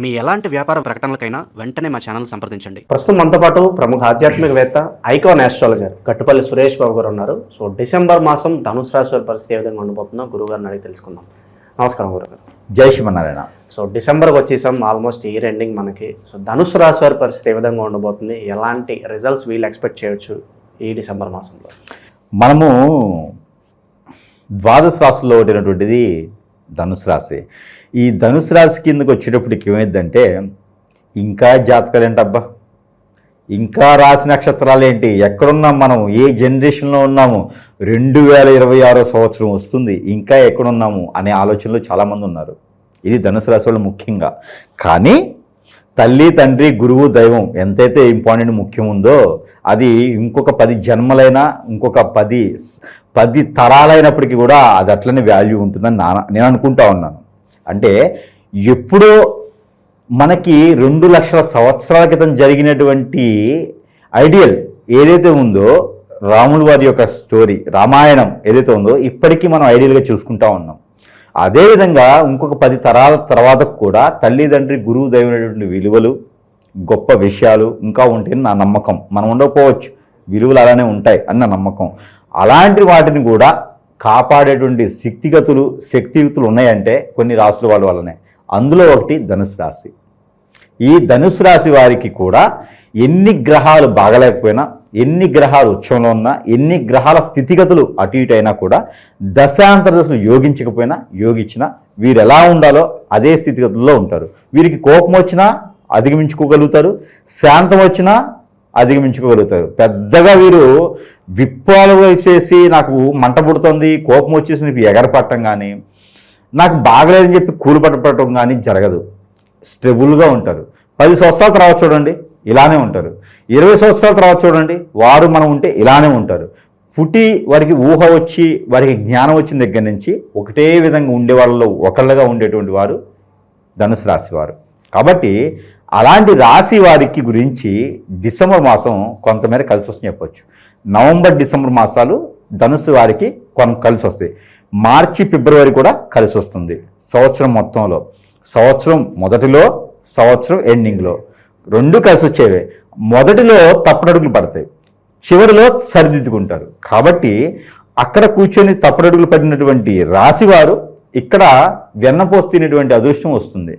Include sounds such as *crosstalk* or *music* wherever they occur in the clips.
మీ ఎలాంటి వ్యాపార ప్రకటనలకైనా వెంటనే మా ఛానల్ సంప్రదించండి. ప్రస్తుతం మనతో పాటు ప్రముఖ ఆధ్యాత్మికవేత్త ఐకాన్ ఆస్ట్రాలజర్ కట్టుపల్లి సురేష్ బాబు గారు ఉన్నారు. సో డిసెంబర్ మాసం ధనుసు రాశి వారి పరిస్థితి ఏ విధంగా ఉండబోతుందో గురువు గారిని అడిగి తెలుసుకుందాం. నమస్కారం గురుగారు జై శ్రీమన్నారాయణ. సో డిసెంబర్కి వచ్చేసాం ఆల్మోస్ట్ ఇయర్ ఎండింగ్ మనకి. సో ధనుసు రాశి వారి పరిస్థితి ఏ విధంగా ఉండబోతుంది ఎలాంటి రిజల్ట్స్ వీళ్ళు ఎక్స్పెక్ట్ చేయొచ్చు ఈ డిసెంబర్ మాసంలో? మనము ద్వాదశ రాశుల్లో ఒకటినటువంటిది ధనుసు రాశి. ఈ ధనుసు రాశి కిందకు వచ్చేటప్పటికి ఏమైందంటే ఇంకా జాతకాలు ఏంటబ్బా ఇంకా రాశి నక్షత్రాలు ఏంటి? ఎక్కడున్నాం మనం? ఏ జనరేషన్లో ఉన్నాము? రెండు వేల ఇరవై ఆరో సంవత్సరం వస్తుంది. ఇంకా ఎక్కడున్నాము? అనే ఆలోచనలో చాలామంది ఉన్నారు. ఇది ధనుసు రాశి వాళ్ళు ముఖ్యంగా. కానీ తల్లి తండ్రి గురువు దైవం ఎంతైతే ఇంపార్టెంట్ ముఖ్యం ఉందో అది ఇంకొక పది జన్మలైనా ఇంకొక పది పది తరాలైనప్పటికీ కూడా అది అట్లనే వాల్యూ ఉంటుందని నా నేను అనుకుంటా ఉన్నాను. అంటే ఎప్పుడో మనకి రెండు లక్షల సంవత్సరాల క్రితం జరిగినటువంటి ఐడియల్ ఏదైతే ఉందో రాముల వారి యొక్క స్టోరీ రామాయణం ఏదైతే ఉందో ఇప్పటికీ మనం ఐడియల్గా చూసుకుంటా ఉన్నాం. అదేవిధంగా ఇంకొక పది తరాల తర్వాత కూడా తల్లిదండ్రి గురువు దైవమైనటువంటి విలువలు గొప్ప విషయాలు ఇంకా ఉంటాయని నా నమ్మకం. మనం ఉండకపోవచ్చు. విలువలు అలానే ఉంటాయి అన్న నమ్మకం. అలాంటి వాటిని కూడా కాపాడేటువంటి శక్తిగతులు శక్తియుక్తులు ఉన్నాయంటే కొన్ని రాసుల వాళ్ళ వల్లనే. అందులో ఒకటి ధనుసు రాశి. ఈ ధనుసు రాశి వారికి కూడా ఎన్ని గ్రహాలు బాగలేకపోయినా ఎన్ని గ్రహాలు ఉచ్చంలో ఉన్నా ఎన్ని గ్రహాల స్థితిగతులు అటు ఇటు అయినా కూడా దశాంతర దశలు యోగించకపోయినా యోగించినా వీరు ఎలా ఉండాలో అదే స్థితిగతుల్లో ఉంటారు. వీరికి కోపం వచ్చినా అధిగమించుకోగలుగుతారు. శాంతం వచ్చినా అధిగమించుకోగలుగుతారు. పెద్దగా వీరు విప్పాలు వేసేసి నాకు మంట పుడుతుంది కోపం వచ్చేసి ఎగరపట్టడం కానీ నాకు బాగలేదని చెప్పి కూలు పట్టడం కానీ జరగదు స్టెబుల్గా ఉంటారు. పది సంవత్సరాల తర్వాత చూడండి ఇలానే ఉంటారు. ఇరవై సంవత్సరాల తర్వాత చూడండి వారు మనం ఉంటే ఇలానే ఉంటారు. పుట్టి వారికి ఊహ వచ్చి వారికి జ్ఞానం వచ్చిన దగ్గర నుంచి ఒకటే విధంగా ఉండే వాళ్ళలో ఒకళ్ళగా ఉండేటువంటి వారు ధనుసు రాశి వారు. కాబట్టి అలాంటి రాశి వారికి గురించి డిసెంబర్ మాసం కొంతమేర కలిసి వస్తుంది చెప్పవచ్చు నవంబర్ డిసెంబర్ మాసాలు ధనుసు వారికి కొంత కలిసి వస్తాయి. మార్చి ఫిబ్రవరి కూడా కలిసి వస్తుంది. సంవత్సరం మొత్తంలో. సంవత్సరం మొదటిలో సంవత్సరం ఎండింగ్లో. రెండు కలిసి వచ్చేవే. మొదటిలో తప్పడడుగులు పడతాయి. చివరిలో సరిదిద్దుకుంటారు. కాబట్టి అక్కడ కూర్చొని తప్పడడుగులు పడినటువంటి రాశివారు ఇక్కడ వెన్నపోసి తినేటువంటి అదృష్టం వస్తుంది.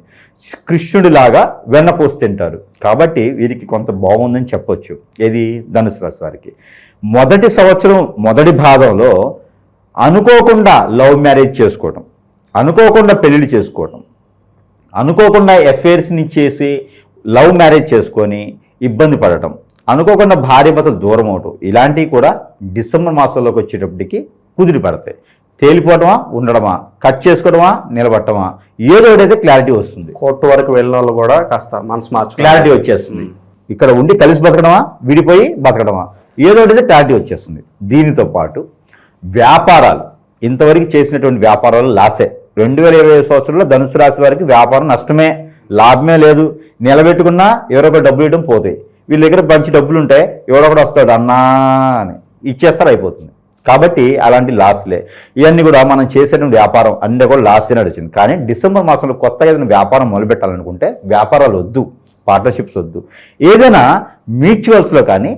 కృష్ణుడిలాగా వెన్నపోసి తింటారు. కాబట్టి వీరికి కొంత బాగుందని చెప్పొచ్చు. ఏది? ధనుసు రాశి వారికి. మొదటి సంవత్సరం మొదటి భాగంలో అనుకోకుండా లవ్ మ్యారేజ్ చేసుకోవటం అనుకోకుండా పెళ్ళిళ్ళు చేసుకోవటం అనుకోకుండా ఎఫ్ఐఆర్స్ని చేసి లవ్ మ్యారేజ్ చేసుకొని ఇబ్బంది పడటం అనుకోకుండా భార్య భర్తలు దూరం అవటం ఇలాంటివి కూడా డిసెంబర్ మాసంలోకి వచ్చేటప్పటికి కుదిరి పడతాయి. తేలిపోవటమా? ఉండడమా? కట్ చేసుకోవడమా నిలబట్టమా? ఏదో ఒకటైతే క్లారిటీ వస్తుంది. కోర్టు వరకు వెళ్ళిన వాళ్ళు కూడా కాస్త మనసు మార్చు క్లారిటీ వచ్చేస్తుంది. ఇక్కడ ఉండి కలిసి బతకడమా? విడిపోయి బతకడమా? ఏదో ఒకటి క్లారిటీ వచ్చేస్తుంది. దీనితో పాటు వ్యాపారాలు. ఇంతవరకు చేసినటువంటి వ్యాపారాలు లాసే. రెండు వేల ఇరవై సంవత్సరంలో ధనుసు రాశి వారికి వ్యాపారం నష్టమే లాభమే లేదు. నిలబెట్టుకున్నా ఎవరో ఒక డబ్బులు ఇవ్వడం పోతాయి. వీళ్ళ దగ్గర మంచి డబ్బులు ఉంటాయి ఎవడో ఒకటి వస్తాడు అన్నా అని. ఇచ్చేస్తారు అయిపోతుంది. కాబట్టి అలాంటి లాస్లే. ఇవన్నీ కూడా మనం చేసేటువంటి వ్యాపారం అన్నీ కూడా లాసే నడిచింది. కానీ డిసెంబర్ మాసంలో కొత్తగా ఏదైనా వ్యాపారం మొదలుపెట్టాలనుకుంటే వ్యాపారాలు వద్దు పార్ట్నర్షిప్స్ వద్దు. ఏదైనా మ్యూచువల్స్లో కానీ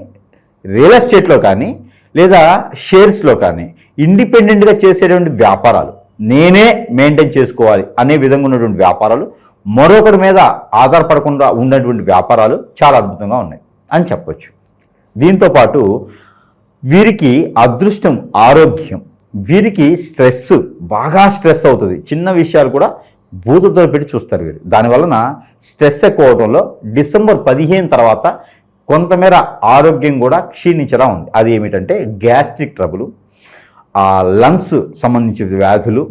రియల్ ఎస్టేట్లో కానీ లేదా షేర్స్లో కానీ ఇండిపెండెంట్గా చేసేటువంటి వ్యాపారాలు నేనే మెయింటైన్ చేసుకోవాలి అనే విధంగా ఉన్నటువంటి వ్యాపారాలు మరొకరి మీద ఆధారపడకుండా ఉన్నటువంటి వ్యాపారాలు చాలా అద్భుతంగా ఉన్నాయి అని చెప్పొచ్చు. దీంతో పాటు వీరికి అదృష్టం ఆరోగ్యం. వీరికి స్ట్రెస్ బాగా స్ట్రెస్ అవుతుంది. చిన్న విషయాలు కూడా భూతద్దలు పెట్టి చూస్తారు వీరు. దానివలన స్ట్రెస్ ఎక్కువ అవడంలో డిసెంబర్ పదిహేను తర్వాత కొంతమేర ఆరోగ్యం కూడా క్షీణించడం ఉంది. అది ఏమిటంటే గ్యాస్ట్రిక్ ట్రబుల్ లంగ్స్ సంబంధించిన వ్యాధులు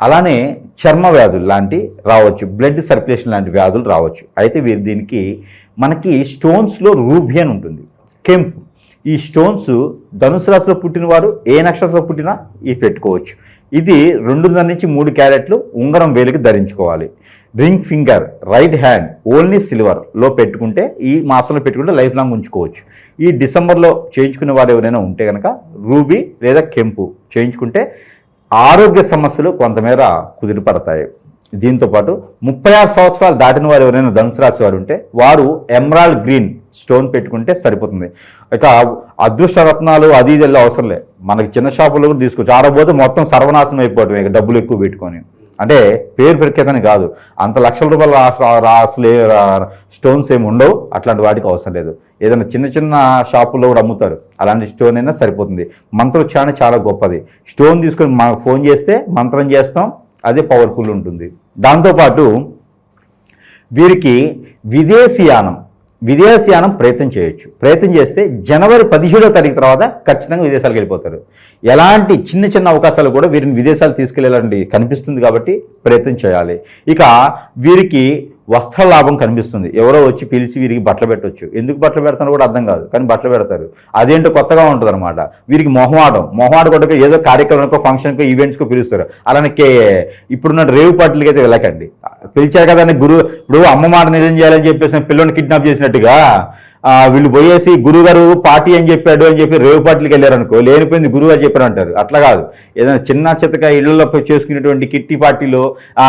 అలానే చర్మ వ్యాధులు లాంటి రావచ్చు. బ్లడ్ సర్క్యులేషన్ లాంటి వ్యాధులు రావచ్చు. అయితే వీరు దీనికి మనకి స్టోన్స్లో రూబియన్ ఉంటుంది. కెంపు. ఈ స్టోన్స్ ధనుసు రాశిలో పుట్టినవారు ఏ నక్షత్రంలో పుట్టినా ఇది పెట్టుకోవచ్చు. ఇది రెండున్నర నుంచి మూడు క్యారెట్లు ఉంగరం వేలికి ధరించుకోవాలి. Ring finger right hand only సిల్వర్లో పెట్టుకుంటే ఈ మాసంలో పెట్టుకుంటే లైఫ్ లాంగ్ ఉంచుకోవచ్చు. ఈ డిసెంబర్లో చేయించుకునే వారు ఎవరైనా ఉంటే కనుక రూబీ లేదా కెంపు చేయించుకుంటే ఆరోగ్య సమస్యలు కొంతమేర కుదిరిపడతాయి దీంతో పాటు ముప్పై ఆరు సంవత్సరాలు దాటిన వారు ఎవరైనా ధనుసు రాశి వారు ఉంటే వారు ఎమరాల్డ్ గ్రీన్ స్టోన్ పెట్టుకుంటే సరిపోతుంది. ఇక అదృష్ట రత్నాలు అది ఇది అవసరం లేదు మనకి చిన్న షాపుల్లో కూడా తీసుకోవచ్చు ఆడపోతే మొత్తం సర్వనాశనం అయిపోవటం ఇక డబ్బులు ఎక్కువ పెట్టుకొని. అంటే పేరు పెరికేతని కాదు. అంత లక్షల రూపాయల రాసులే స్టోన్స్ ఏమి ఉండవు. అట్లాంటి వాటికి అవసరం లేదు. ఏదైనా చిన్న చిన్న షాపుల్లో కూడా అమ్ముతారు. అలాంటి స్టోన్ అయినా సరిపోతుంది. మంత్రోచ్చారణ చాలా గొప్పది. స్టోన్ తీసుకొని మాకు ఫోన్ చేస్తే మంత్రం చేస్తాం. అదే పవర్ఫుల్ ఉంటుంది. దాంతోపాటు వీరికి విదేశీయానం విదేశయానం ప్రయత్నం చేయొచ్చు. ప్రయత్నం చేస్తే జనవరి పదిహేడో తారీఖు తర్వాత ఖచ్చితంగా విదేశాలకు వెళ్ళిపోతారు. ఎలాంటి చిన్న చిన్న అవకాశాలు కూడా వీరిని విదేశాలు తీసుకెళ్ళాలంటే కనిపిస్తుంది కాబట్టి ప్రయత్నం చేయాలి. ఇక వీరికి వస్త్ర లాభం కనిపిస్తుంది. ఎవరో వచ్చి పిలిచి వీరికి బట్టలు పెట్టవచ్చు ఎందుకు బట్టలు పెడతారో కూడా అర్థం కాదు. కానీ బట్టలు పెడతారు. అదేంటో కొత్తగా ఉంటుంది అనమాట వీరికి మొహమాటం. మొహమాట కొట్టక ఏదో కార్యక్రమానికో ఫంక్షన్కో ఈవెంట్స్కో పిలుస్తారు. అలానే కే ఇప్పుడున్న రేవు పార్టీలకి అయితే వెళ్ళకండి. పిలిచారు కదా అని గురువు ఇప్పుడు అమ్మ మాట నిజం చేయాలని చెప్పేసి పిల్లని కిడ్నాప్ చేసినట్టుగా వీళ్ళు పోయేసి గురుగారు పార్టీ అని చెప్పాడు అని చెప్పి రేవు పార్టీలకు వెళ్ళారు అనుకో లేనిపోయింది గురుగారు చెప్పారు అంటారు. అట్లా కాదు. ఏదైనా చిన్న చితక ఇళ్ళలో చేసుకునేటువంటి కిట్టి పార్టీలో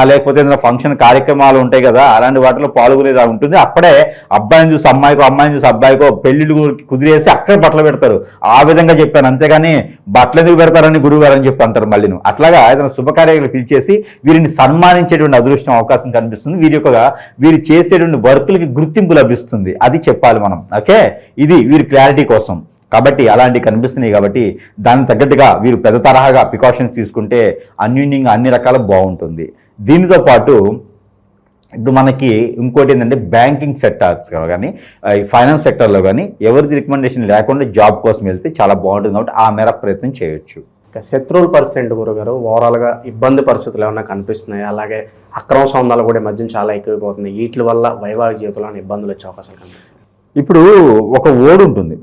లేకపోతే ఏదైనా ఫంక్షన్ కార్యక్రమాలు ఉంటాయి కదా అలాంటి వాటిలో పాల్గొనేది ఉంటుంది. అప్పుడే అబ్బాయిని చూసి అమ్మాయికో అమ్మాయిని చూసి అబ్బాయికో పెళ్ళిళ్ళు కుదిరేసి అక్కడే బట్టలు పెడతారు. ఆ విధంగా చెప్పాను. అంతేగాని బట్టలు ఎందుకు పెడతారని గురువు గారు అని చెప్పి అంటారు మళ్ళీ అట్లాగా ఏదైనా శుభకార్యాలు పిలిచేసి వీరిని సన్మానించేటువంటి అదృష్టం అవకాశం కనిపిస్తుంది. వీరి యొక్క వీరు చేసేటువంటి వర్కులకి గుర్తింపు లభిస్తుంది. అది చెప్పాలి మనం. ఓకే? ఇది వీరి క్లారిటీ కోసం. కాబట్టి అలాంటివి కనిపిస్తున్నాయి కాబట్టి దానికి తగ్గట్టుగా వీరు పెద్ద తరహాగా ప్రికాషన్స్ తీసుకుంటే అన్యూన్యంగా అన్ని రకాల బాగుంటుంది. దీనితో పాటు ఇప్పుడు మనకి ఇంకోటి ఏంటంటే బ్యాంకింగ్ సెక్టార్స్ కానీ ఫైనాన్స్ సెక్టర్లో కానీ ఎవరిది రికమెండేషన్ లేకుండా జాబ్ కోసం వెళ్తే చాలా బాగుంటుంది కాబట్టి ఆ మేర ప్రయత్నం చేయొచ్చు. శత్రువుల పరిస్థితి గురుగారు? ఓవరాల్గా ఇబ్బంది పరిస్థితులు ఏమైనా కనిపిస్తున్నాయి? అలాగే అక్రమ సంబంధాలు కూడా మధ్య చాలా ఎక్కువైపోతుంది వీటి వల్ల వైవాహిక జీవితంలో ఇబ్బందులు వచ్చే అవకాశాలు కనిపిస్తున్నాయి? ఇప్పుడు ఒక ఓడు ఉంటుంది.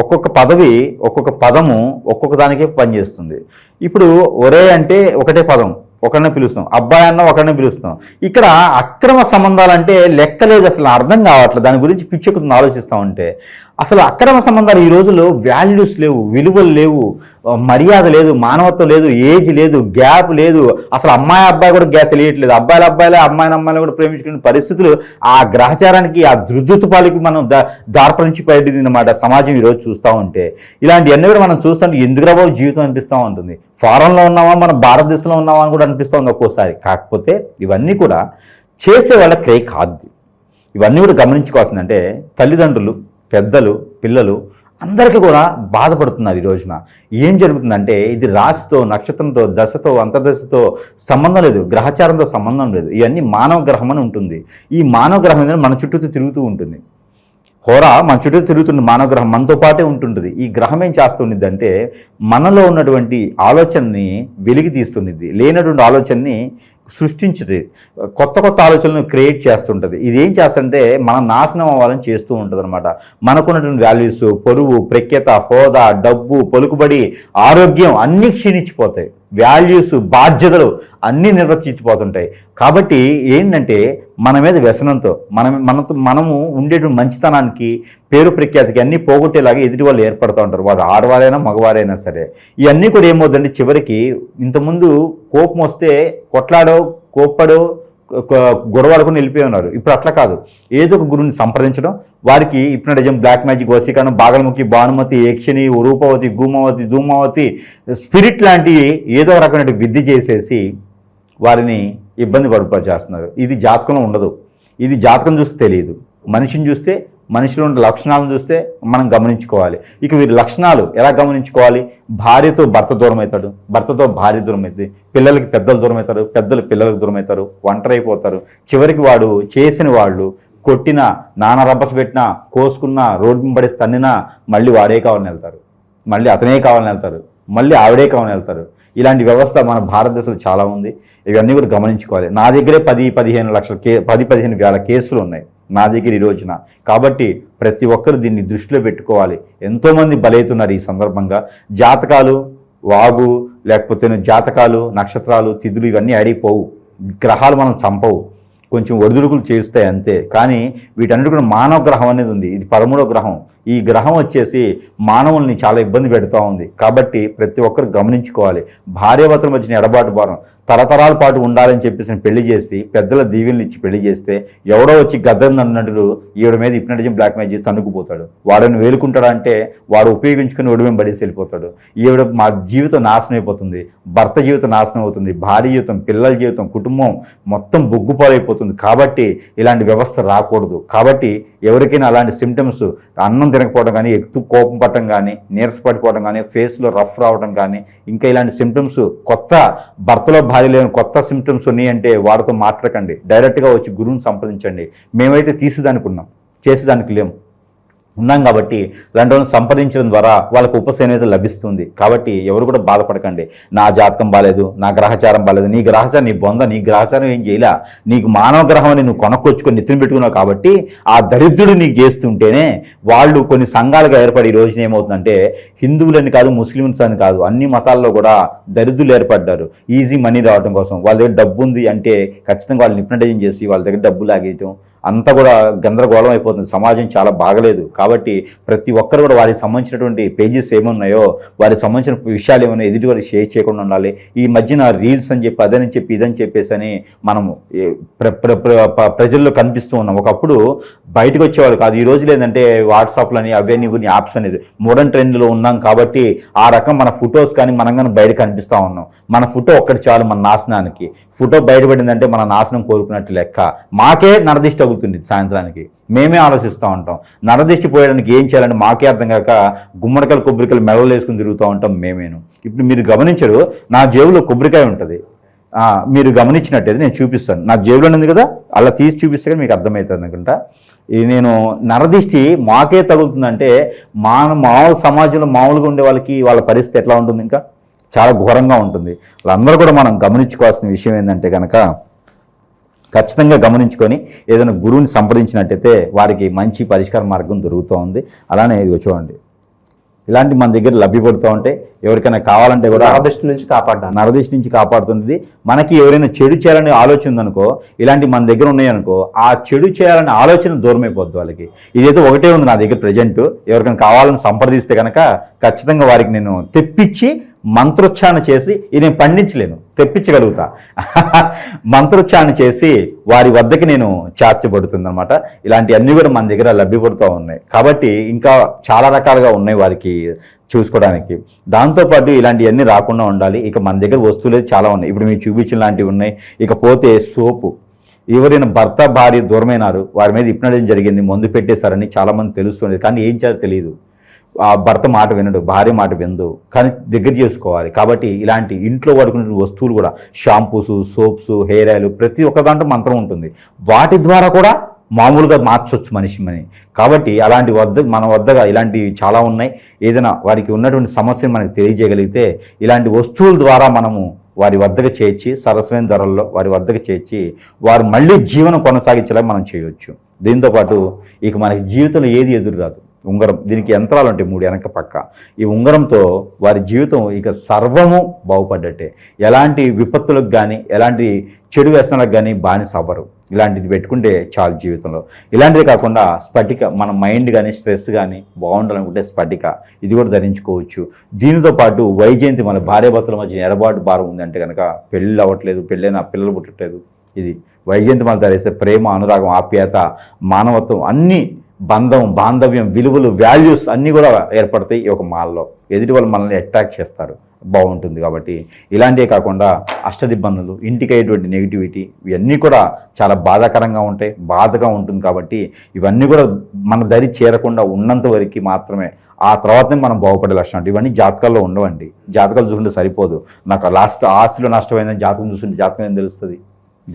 ఒక్కొక్క పదవి ఒక్కొక్క పదము ఒక్కొక్క దానికే పనిచేస్తుంది. ఇప్పుడు ఒరే అంటే ఒకటే పదం ఒకరినే పిలుస్తాం. అబ్బాయి అన్న ఒకరినే పిలుస్తాం. ఇక్కడ అక్రమ సంబంధాలు అంటే లెక్కలేదు అసలు అర్థం కావట్లేదు. దాని గురించి పిచ్చెక్కుతుంది ఆలోచిస్తూ ఉంటే. అసలు అక్రమ సంబంధాలు ఈ రోజుల్లో వాల్యూస్ లేవు విలువలు లేవు మర్యాద లేదు మానవత్వం లేదు ఏజ్ లేదు గ్యాప్ లేదు. అసలు అమ్మాయి అబ్బాయి కూడా గ్యాప్ తెలియట్లేదు. అబ్బాయిల అబ్బాయిలే అమ్మాయిని అమ్మాయిలు కూడా ప్రేమించుకునే పరిస్థితులు ఆ గ్రహచారానికి ఆ ధృద్ధపాలకి మనం దా దార్పరించి పడింది అనమాట సమాజం ఈరోజు చూస్తూ ఉంటే. ఇలాంటివన్నీ కూడా మనం చూస్తుంటే ఎందుకురా బాబు జీవితం అనిపిస్తూ ఉంటుంది? ఫారెన్లో ఉన్నామా మన భారతదేశంలో ఉన్నామా అని కూడా అనిపిస్తూ ఉంది ఒక్కోసారి. కాకపోతే ఇవన్నీ కూడా చేసే వాళ్ళ క్రే కాదు. ఇవన్నీ కూడా గమనించుకోవాల్సిందంటే తల్లిదండ్రులు పెద్దలు పిల్లలు అందరికీ కూడా బాధపడుతున్నారు ఈ రోజున. ఏం జరుగుతుందంటే ఇది రాశితో నక్షత్రంతో దశతో అంతర్దశతో సంబంధం లేదు. గ్రహచారంతో సంబంధం లేదు. ఇవన్నీ మానవ గ్రహం అని ఉంటుంది. ఈ మానవ గ్రహం అనేది మన చుట్టూ తిరుగుతూ ఉంటుంది. హోరా మన చుట్టూ తిరుగుతుంది మానవ గ్రహం మనతో పాటే ఉంటుంటుంది ఈ గ్రహం ఏం చేస్తుండిద్ది అంటే మనలో ఉన్నటువంటి ఆలోచనని వెలికి తీస్తుండిద్ది. లేనటువంటి ఆలోచనని సృష్టించుది. కొత్త కొత్త ఆలోచనలను క్రియేట్ చేస్తుంటుంది. ఇది ఏం చేస్తుంటే మన నాశనం అవ్వాలని చేస్తూ ఉంటుంది అనమాట మనకున్నటువంటి వాల్యూస్ పొరువు ప్రఖ్యత హోదా డబ్బు పలుకుబడి ఆరోగ్యం అన్నీ క్షీణించిపోతాయి. వాల్యూస్ బాధ్యతలు అన్నీ నిర్వర్తించిపోతుంటాయి. కాబట్టి ఏంటంటే మన మీద వ్యసనంతో మనం మనతో మనము ఉండేటువంటి మంచితనానికి పేరు ప్రఖ్యాతికి అన్నీ పోగొట్టేలాగా ఎదుటి వాళ్ళు ఏర్పడుతూ ఉంటారు. వాడు ఆడవారైనా మగవారైనా సరే. ఇవన్నీ కూడా ఏమవుతుందంటే చివరికి ఇంతకుముందు కోపం వస్తే కొట్లాడో కోప్పడో ఒక గొడవలకు వెళ్ళిపోయి ఉన్నారు. ఇప్పుడు అట్లా కాదు. ఏదో ఒక గురువుని సంప్రదించడం వారికి హిప్నటిజం బ్లాక్ మ్యాజిక్ వసీకరణం బాగలముఖి భానుమతి యక్షిణి రూపవతి గూమవతి ధూమవతి స్పిరిట్ లాంటి ఏదో రకమైన విద్య చేసేసి వారిని ఇబ్బంది పడిపరిచేస్తున్నారు ఇది జాతకంలో ఉండదు. ఇది జాతకం చూస్తే తెలియదు. మనిషిని చూస్తే మనిషిలో ఉన్న లక్షణాలను చూస్తే మనం గమనించుకోవాలి. ఇక వీరి లక్షణాలు ఎలా గమనించుకోవాలి? భార్యతో భర్త దూరం అవుతాడు భర్తతో భార్య దూరం అవుతుంది పిల్లలకి పెద్దలు దూరం అవుతారు పెద్దలు పిల్లలకు దూరం అవుతారు ఒంటరైపోతారు. చివరికి వాడు చేసిన వాళ్ళు కొట్టినా నాన్న రబ్బస్ పెట్టినా కోసుకున్నా రోడ్డు మీద పడేసి తన్నినా మళ్ళీ వాడే కావాలని వెళ్తారు. మళ్ళీ అతనే కావాలని వెళ్తారు. మళ్ళీ ఆవిడే కావాలని వెళ్తారు. ఇలాంటి వ్యవస్థ మన భారతదేశంలో చాలా ఉంది. ఇవన్నీ కూడా గమనించుకోవాలి. నా దగ్గరే పది పదిహేను లక్షల కే పది పదిహేను వేల కేసులు ఉన్నాయి. నా దగ్గర ఈ రోజున. కాబట్టి ప్రతి ఒక్కరు దీన్ని దృష్టిలో పెట్టుకోవాలి. ఎంతోమంది బలవుతున్నారు ఈ సందర్భంగా. జాతకాలు వాగు లేకపోతే జాతకాలు నక్షత్రాలు తిథులు ఇవన్నీ అడిగిపోవు గ్రహాలు మనం చంపవు. కొంచెం ఒడిదుడుకులు చేస్తాయి అంతే. కానీ వీటన్నిటి కూడా మానవ గ్రహం అనేది ఉంది. ఇది పదమూడో గ్రహం. ఈ గ్రహం వచ్చేసి మానవుల్ని చాలా ఇబ్బంది పెడుతూ ఉంది. కాబట్టి ప్రతి ఒక్కరు గమనించుకోవాలి. భార్యాభర్తల మధ్యన ఎడబాటు భారం. తరతరాల పాటు ఉండాలని చెప్పేసి పెళ్ళి చేసి పెద్దల దీవెనలు ఇచ్చి పెళ్ళి చేస్తే ఎవడో వచ్చి గద్దం అన్నట్టు ఈవిడ మీద హిప్నటిజం బ్లాక్ మ్యాజిక్ తన్నుకుపోతాడు. వాడిని వేలుకుంటాడు అంటే వాడు ఉపయోగించుకుని ఒడిమేం బడేసి వెళ్ళిపోతాడు. ఈవిడ మా జీవితం నాశనం అయిపోతుంది. భర్త జీవితం నాశనం అవుతుంది. భార్య జీవితం పిల్లల జీవితం కుటుంబం మొత్తం బొగ్గుపాలైపోతుంది. కాబట్టి ఇలాంటి వ్యవస్థ రాకూడదు. కాబట్టి ఎవరికైనా అలాంటి సిమ్టమ్స్ అన్నం తినకపోవడం కానీ ఎక్కువ కోపం పట్టడం కానీ నీరసపడిపోవడం కానీ ఫేస్లో రఫ్ రావడం కానీ ఇంకా ఇలాంటి సిమ్టమ్స్ కొత్త భర్తలో భార్య లేని కొత్త సిమ్టమ్స్ ఉన్నాయంటే వాడితో మాట్లాడకండి. డైరెక్ట్గా వచ్చి గురువుని సంప్రదించండి. మేమైతే తీసేదానికి ఉన్నాం. చేసేదానికి లేము. ఉన్నాం కాబట్టి ఇలాంటి వాళ్ళని సంప్రదించడం ద్వారా వాళ్ళకు ఉపశమనం లభిస్తుంది. కాబట్టి ఎవరు కూడా బాధపడకండి. నా జాతకం బాగాలేదు నా గ్రహచారం బాలేదు నీ గ్రహచారం నీ బొంద నీ గ్రహచారం ఏం చేయలే. నీకు మానవ గ్రహం అని నువ్వు కొనుక్కొచ్చుకొని నెత్తిన పెట్టుకున్నావు కాబట్టి ఆ దరిద్రుడు నీకు చేస్తుంటేనే వాళ్ళు కొన్ని సంఘాలుగా ఏర్పడి ఈ రోజున ఏమవుతుందంటే హిందువులని కాదు ముస్లిమ్స్ అని కాదు అన్ని మతాల్లో కూడా దరిద్రులు ఏర్పడ్డారు. ఈజీ మనీ రావడం కోసం వాళ్ళ దగ్గర డబ్బు ఉంది అంటే ఖచ్చితంగా వాళ్ళు నిప్నటైజం చేసి వాళ్ళ దగ్గర డబ్బు లాగేయటం అంతా కూడా గందరగోళం అయిపోతుంది. సమాజం చాలా బాగలేదు. కాబట్టి ప్రతి ఒక్కరు కూడా వారికి సంబంధించినటువంటి పేజెస్ ఏమున్నాయో వారికి సంబంధించిన విషయాలు ఏమైనా ఎదుటి వారికి షేర్ చేయకుండా ఉండాలి. ఈ మధ్యన రీల్స్ అని చెప్పి అదని చెప్పి ఇదని చెప్పేసి అని మనము ప్ర- ప్ర- ప్రజల్లో కనిపిస్తూ ఉన్నాం. ఒకప్పుడు బయటకు వచ్చేవాళ్ళు కాదు. ఈ రోజులు ఏంటంటే వాట్సాప్లని అవన్నీ కొన్ని యాప్స్ అనేది మోడర్న్ ట్రెండ్లో ఉన్నాం కాబట్టి ఆ రకం మన ఫొటోస్ కానీ మనం కానీ బయట కనిపిస్తూ ఉన్నాం. మన ఫోటో ఒక్కటి చాలు మన నాశనానికి. ఫోటో బయటపడిందంటే మన నాశనం కోరుకున్నట్టు లెక్క. మాకే నరదిష్టి అవుతుంది సాయంత్రానికి. మేమే ఆలోచిస్తూ ఉంటాం. నరదిష్టి పోయడానికి ఏం చేయాలని మాకే అర్థం కాక గుమ్మడికాయలు కొబ్బరికాయలు మెడలు వేసుకుని తిరుగుతూ ఉంటాం మేమేను. ఇప్పుడు మీరు గమనించరు నా జేబులో కొబ్బరికాయ ఉంటుంది. మీరు గమనించినట్టయితే నేను చూపిస్తాను. నా జేబులో ఉంది కదా? అలా తీసి చూపిస్తే మీకు అర్థమవుతుంది అనుకుంటా. నేను నరదిష్టి మాకే తగులుతుందంటే మా మామూలు సమాజంలో మామూలుగా ఉండే వాళ్ళకి వాళ్ళ పరిస్థితి ఎట్లా ఉంటుంది ఇంకా? చాలా ఘోరంగా ఉంటుంది. వాళ్ళందరూ కూడా మనం గమనించుకోవాల్సిన విషయం ఏంటంటే కనుక ఖచ్చితంగా గమనించుకొని ఏదైనా గురువుని సంప్రదించినట్టయితే వారికి మంచి పరిష్కార మార్గం దొరుకుతూ ఉంది. అలానే ఇది చూడండి. ఇలాంటి మన దగ్గర లభ్యపడుతూ ఉంటే ఎవరికైనా కావాలంటే కూడా నరదృష్టి నుంచి కాపాడ్డాను నరదిష్టి నుంచి కాపాడుతుంది. మనకి ఎవరైనా చెడు చేయాలనే ఆలోచన ఉందనుకో ఇలాంటి మన దగ్గర ఉన్నాయనుకో ఆ చెడు చేయాలనే ఆలోచన దూరం అయిపోద్ది వాళ్ళకి. ఇదైతే ఒకటే ఉంది నా దగ్గర ప్రజెంట్ ఎవరికైనా కావాలని సంప్రదిస్తే కనుక ఖచ్చితంగా వారికి నేను తెప్పించి మంత్రోచ్చారణ చేసి ఇది నేను పండించలేను తెప్పించగలుగుతా. *laughs* మంత్రోచ్చారణ చేసి వారి వద్దకి నేను చేర్చబడుతుందనమాట ఇలాంటివన్నీ కూడా మన దగ్గర లభ్యపడుతూ ఉన్నాయి. కాబట్టి ఇంకా చాలా రకాలుగా ఉన్నాయి వారికి చూసుకోవడానికి. దాంతోపాటు ఇలాంటివన్నీ రాకుండా ఉండాలి. ఇక మన దగ్గర వస్తువులు చాలా ఉన్నాయి. ఇప్పుడు మీరు చూపించిన లాంటివి ఉన్నాయి. ఇకపోతే సోపు. ఎవరైనా భర్త భార్య దూరమైనారు వారి మీద ఇప్పినడం జరిగింది మందు పెట్టేశారని చాలామంది తెలుస్తుంది కానీ ఏం చేయాలో తెలియదు. ఆ భర్త మాట వినడు భార్య మాట వినదు. కానీ దగ్గర చేసుకోవాలి. కాబట్టి ఇలాంటి ఇంట్లో వాడుకునే వస్తువులు కూడా షాంపూస్ సోప్స్ హెయిర్ ఆయిల్ ప్రతి ఒక్క దాంట్లో మంత్రం ఉంటుంది. వాటి ద్వారా కూడా మామూలుగా మార్చొచ్చు మనిషి మని. కాబట్టి అలాంటి వద్ద మన వద్దగా ఇలాంటివి చాలా ఉన్నాయి. ఏదైనా వారికి ఉన్నటువంటి సమస్యను మనకి తెలియజేయగలిగితే ఇలాంటి వస్తువుల ద్వారా మనము వారి వద్దకు చేర్చి సరసమైన ధరల్లో వారి వద్దకు చేర్చి వారు మళ్ళీ జీవనం కొనసాగించేలా మనం చేయొచ్చు. దీంతోపాటు ఇక మనకి జీవితంలో ఏది ఎదురు రాదు ఉంగరం దీనికి యంత్రాలు ఉంటాయి మూడు వెనక పక్క. ఈ ఉంగరంతో వారి జీవితం ఇక సర్వము బాగుపడ్డట్టే. ఎలాంటి విపత్తులకు కానీ ఎలాంటి చెడు వ్యసనాలకు కానీ బానిస అవ్వరు. ఇలాంటిది పెట్టుకుంటే చాలు జీవితంలో. ఇలాంటిది కాకుండా స్ఫటిక మన మైండ్ కానీ స్ట్రెస్ కానీ బాగుండాలనుకుంటే స్ఫటిక. ఇది కూడా ధరించుకోవచ్చు. దీనితో పాటు వైజయంతి మన భార్యాభర్తల మధ్య ఎడబాటు భారం ఉందంటే కనుక పెళ్ళి అవ్వట్లేదు పెళ్ళైన పిల్లలు పుట్టట్లేదు. ఇది వైజయంతి మన ధరిస్తే ప్రేమ అనురాగం ఆప్యాయత మానవత్వం అన్నీ బంధం బాంధవ్యం విలువలు వాల్యూస్ అన్నీ కూడా ఏర్పడతాయి ఈ ఒక మాల్లో. ఎదుటి వాళ్ళు మనల్ని అట్రాక్ట్ చేస్తారు. బాగుంటుంది కాబట్టి. ఇలాంటివే కాకుండా అష్టదిబ్బందులు ఇంటికి అయ్యేటువంటి నెగిటివిటీ ఇవన్నీ కూడా చాలా బాధాకరంగా ఉంటాయి బాధగా ఉంటుంది కాబట్టి ఇవన్నీ కూడా మన దరి చేరకుండా ఉన్నంత వరకు మాత్రమే ఆ తర్వాతనే మనం బాగుపడే లక్షణం ఇవన్నీ జాతకాల్లో ఉండవండి. జాతకాలు చూసుకుంటే సరిపోదు. నాకు లాస్ట్ ఆస్తిలో నష్టమైందని జాతకం చూసుకుంటే జాతకం ఏం తెలుస్తుంది?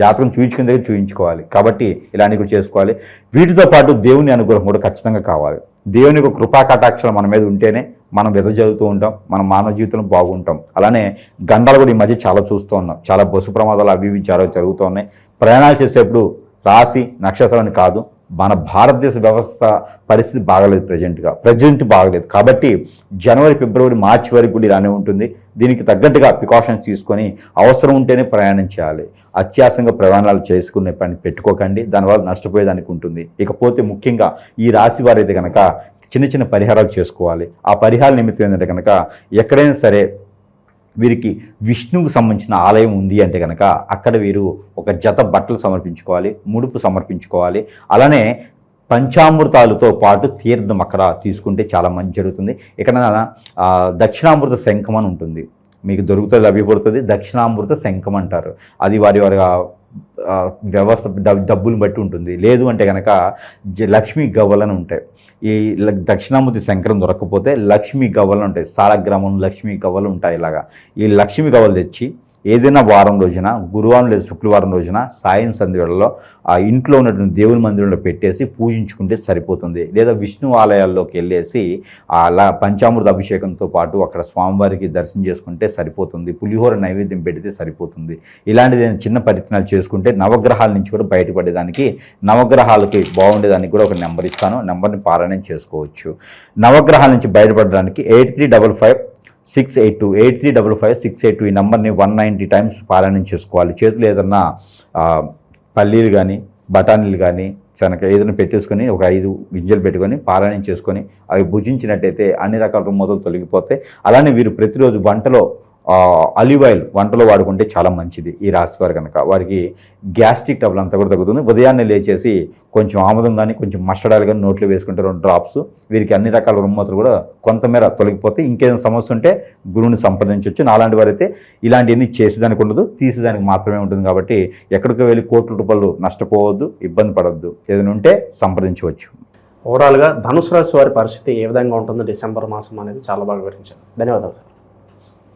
జాతకం చూయించుకునే దగ్గర చూయించుకోవాలి. కాబట్టి ఇలాంటివి కూడా చేసుకోవాలి. వీటితో పాటు దేవుని అనుగ్రహం కూడా ఖచ్చితంగా కావాలి. దేవుని యొక్క కృపా కటాక్షలు మన మీద ఉంటేనే మనం వెదజల్లుతూ ఉంటాం మన మానవ జీవితంలో బాగుంటాం. అలానే గండాలు కూడా ఈ మధ్య చాలా చూస్తూ ఉన్నాం. చాలా బస్సు ప్రమాదాలు అవి ఇవి చాలా జరుగుతూ ఉన్నాయి. ప్రయాణాలు చేసేప్పుడు రాశి నక్షత్రాన్ని కాదు మన భారతదేశ వ్యవస్థ పరిస్థితి బాగలేదు ప్రజెంట్గా. ప్రజెంట్ బాగలేదు. కాబట్టి జనవరి ఫిబ్రవరి మార్చి వరకు కూడా ఇలానే ఉంటుంది. దీనికి తగ్గట్టుగా ప్రికాషన్స్ తీసుకొని అవసరం ఉంటేనే ప్రయాణం చేయాలి. అత్యాసంగా ప్రయాణాలు చేసుకునే పని పెట్టుకోకండి. దానివల్ల నష్టపోయేదానికి ఉంటుంది. ఇకపోతే ముఖ్యంగా ఈ రాశి వారైతే కనుక చిన్న చిన్న పరిహారాలు చేసుకోవాలి. ఆ పరిహార నిమిత్తం ఏంటంటే కనుక ఎక్కడైనా సరే వీరికి విష్ణువుకు సంబంధించిన ఆలయం ఉంది అంటే కనుక అక్కడ వీరు ఒక జత బట్టలు సమర్పించుకోవాలి ముడుపు సమర్పించుకోవాలి. అలానే పంచామృతాలతో పాటు తీర్థం అక్కడ తీసుకుంటే చాలా మంచి జరుగుతుంది. ఇక్కడ దక్షిణామృత శంఖం అని ఉంటుంది. మీకు దొరుకుతుంది లభ్యపడుతుంది. దక్షిణామృత శంఖం అంటారు. అది వారి వారి వ్యవస్థ డబ్బులు బట్టి ఉంటుంది. లేదు అంటే కనుక జ- లక్ష్మీ గవ్వలని ఉంటాయి. ఈ దక్షిణామూర్తి శంకరం దొరకకపోతే లక్ష్మీ గవ్వలు ఉంటాయి. సాలగ్రామం లక్ష్మీ గవ్వలు ఉంటాయి ఇలాగా. ఈ లక్ష్మీ గవ్వలు తెచ్చి ఏదైనా వారం రోజున గురువారం లేదా శుక్రవారం రోజున సాయం సంధ్యలో ఆ ఇంట్లో ఉన్నటువంటి దేవుని మందిరంలో పెట్టేసి పూజించుకుంటే సరిపోతుంది. లేదా విష్ణు ఆలయాల్లోకి వెళ్ళేసి అలా పంచామృత అభిషేకంతో పాటు అక్కడ స్వామివారికి దర్శనం చేసుకుంటే సరిపోతుంది. పులిహోర నైవేద్యం పెడితే సరిపోతుంది. ఇలాంటిది చిన్న పరిత్నాలు చేసుకుంటే నవగ్రహాల నుంచి కూడా బయటపడేదానికి నవగ్రహాలకి బాగుండేదానికి కూడా ఒక నెంబర్ ఇస్తాను. నెంబర్ని పారాయణం చేసుకోవచ్చు. నవగ్రహాల నుంచి బయటపడడానికి eight three double five six eight two eight three double five six eight two ఈ నెంబర్ని వన్ నైంటీ టైమ్స్ పారాయణం చేసుకోవాలి. చేతులు ఏదన్నా పల్లీలు కానీ బఠానీలు కానీ శనక ఏదైనా పెట్టేసుకొని ఒక ఐదు గింజలు పెట్టుకొని పారాయణం చేసుకొని అవి భుజించినట్టయితే అన్ని రకాల రుమ్మతులు తొలగిపోతాయి. అలానే వీరు ప్రతిరోజు వంటలో ఆలివ్ ఆయిల్ వంటలో వాడుకుంటే చాలా మంచిది ఈ రాశి వారు కనుక. వారికి గ్యాస్ట్రిక్ ట్రబుల్ అంతా కూడా తగ్గుతుంది. ఉదయాన్నే లేచేసి కొంచెం ఆముదం కానీ కొంచెం మస్టర్డ్ ఆయిల్ కానీ నోట్లో వేసుకుంటే రెండు డ్రాప్స్ వీరికి అన్ని రకాల రుమ్మతులు కూడా కొంతమేర తొలగిపోతే ఇంకేదైనా సమస్య ఉంటే గురువుని సంప్రదించవచ్చు నాలాంటి వారైతే ఇలాంటివన్నీ చేసేదానికి ఉండదు తీసేదానికి మాత్రమే ఉంటుంది కాబట్టి ఎక్కడికి వెళ్ళి కోట్ల రూపాయలు నష్టపోవద్దు ఇబ్బంది పడవద్దు ఏదైనా ఉంటే సంప్రదించవచ్చు. ఓవరాల్గా ధనుసు రాశి వారి పరిస్థితి ఏ విధంగా ఉంటుందో డిసెంబర్ మాసం అనేది చాలా బాగా వివరించారు. ధన్యవాదాలు సార్.